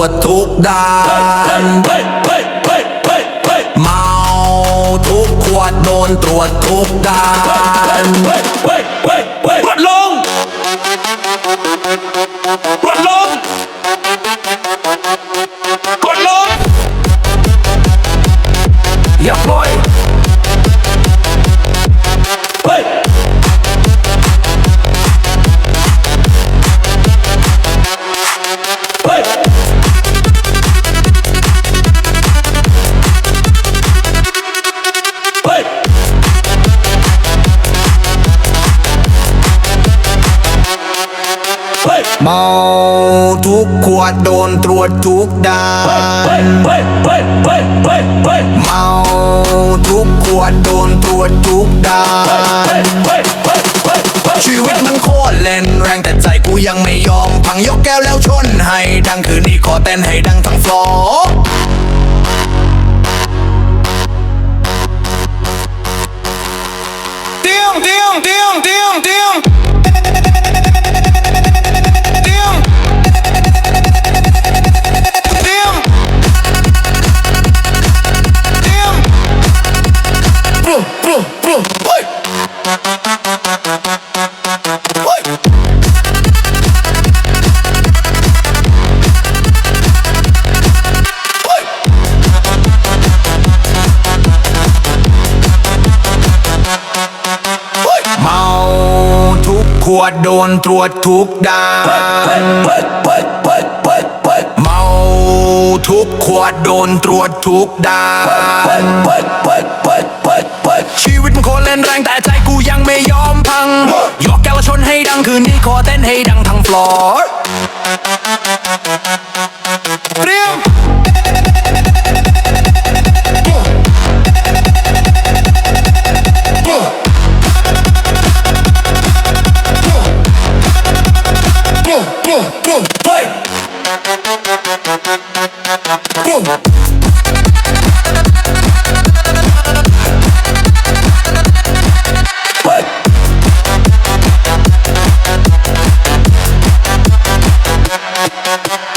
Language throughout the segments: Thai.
วจทุกด้านเมาทุกขวดโดนตรวจทุกด้าน มาทุกขวดโดนตรวจทุกด้านเมาทุกขวดโดนตรวจทุกด้านชีวิตมันโคตรเล่นแรงแต่ใจกูยังไม่ยอม พังยกแก้วแล้วชนให้ดังคืนนี้ขอเต้นให้ดังทั้งฟลอร์เตียงเตียงเตียงเตียงเตียง วดโดนตรวจทุกดานเมาทุกขวดโดนตรวจทุกด้านชีวิตมันโคตรเล่นแรงแต่ใจกูยังไม่ยอมพัง ยกแก้วแล้วชนให้ดังคืนนี้ขอเต้นให้ดังทั้งฟลอร์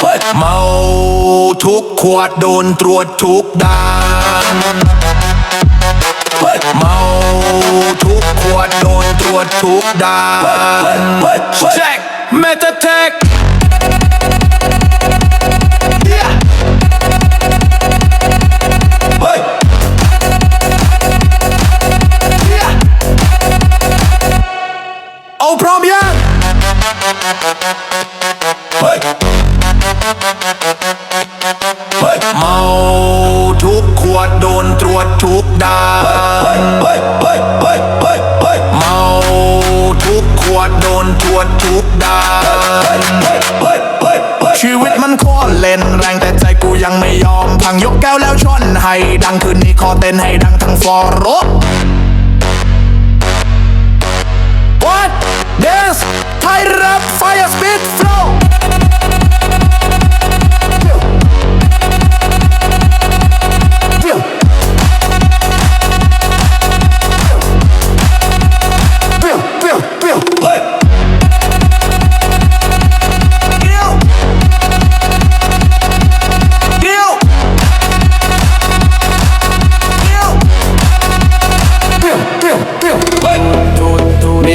เฮ้ยเมาทุกขวดโดนตรวจทุกด้านเมาทุกขวดโดนตรวจทุกด้านแเมตาเทคเฮ้ยเอาพร้อมยังเฮ้ยเมาทุกขวดโดนตรวจทุกดาน วจทุกด้านชีวิตมันโคตรเล่นแรงแต่ใจกูยังไม่ยอม พังยกแก้วแล้วชนให้ดังคืนนี้ขอเต้นให้ดังทั้งฟอร์โร What? Dance, tight it up, fire, speed, flow.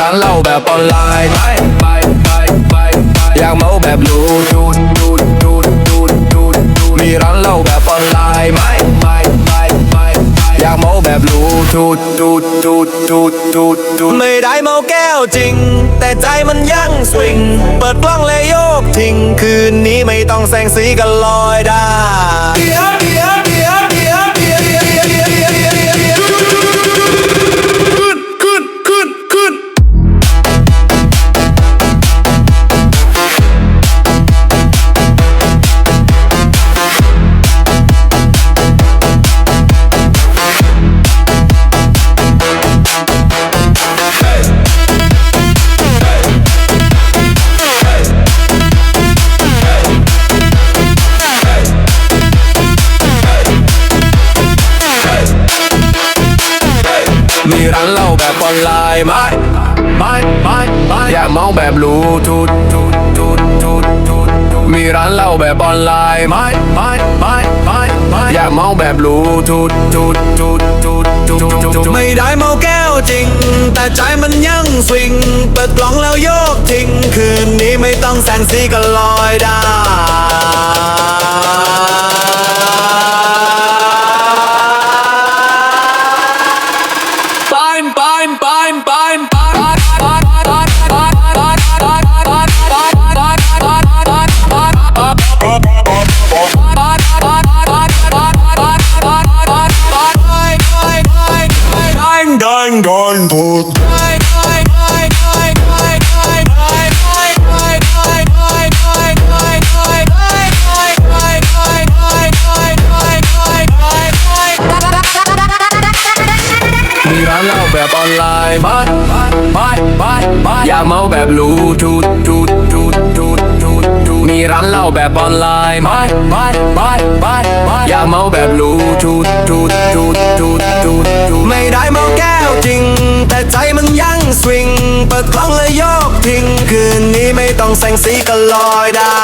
ร้านเหล้าแบบออนไลน์ไปไปไปไปอยากเมาแบบบลูทูธทูธทูธทูธทูธทูมีร้านเหล้าแบบออนไลน์ไหมไม่ไม่ไม่ไม่อยากเมาแบบบลูทูธทูธทูธทูธทูธทูไม่ได้เมาแก้วจริง แต่ใจมันยังสวิง เปิดกล้องเลยโยกทิ้งคืนนี้ไม่ต้องแสงสีกันลอยได้เดียวเดียวเดียวเดียว ดมีร้านเหล้าแบบออนไลน์ไม่ไม่ไม่ไม่ไม่อยากเมาแบบบลูทูธทูธทูธทูธทูธทูธไม่ได้เมาแก้วจริง แต่ใจมันยังสวิง เปิดกล้องแล้วโยกทิ้ง คืนนี้ไม่ต้องแสงสีก็ลอยได้ากเมาแบบบลูทูธทูธทูธทูธทูธทูธมีร้านเหล้าแบบออนไลน์ไหมไม่ไม่ไม่ไม่อยากเมาแบบบลูทูธทูธทูธทูธทูธทูธไม่ได้เมาแก้วจริง แต่ใจมันยังสวิง เปิดกล้องเลยโยกทิ้ง คืนนี้ไม่ต้องแสงสีก็ลอยได้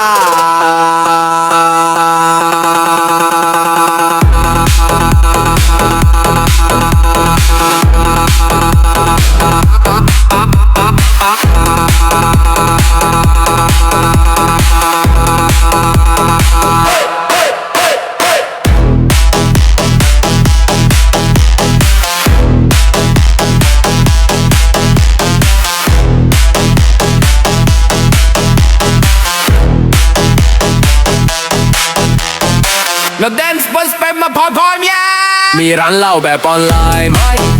แล้วแดนซ์บนสเปมมาพอพร้อมยังมีร้านเหล้าแบบออนไลน์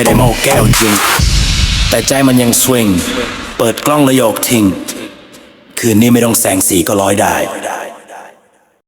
ไม่ได้เมาแก้วจริง แต่ใจมันยังสวิง เปิดกล้องแล้วโยกทิ้ง คืนนี้ไม่ต้องแสงสีก็ร้อยได้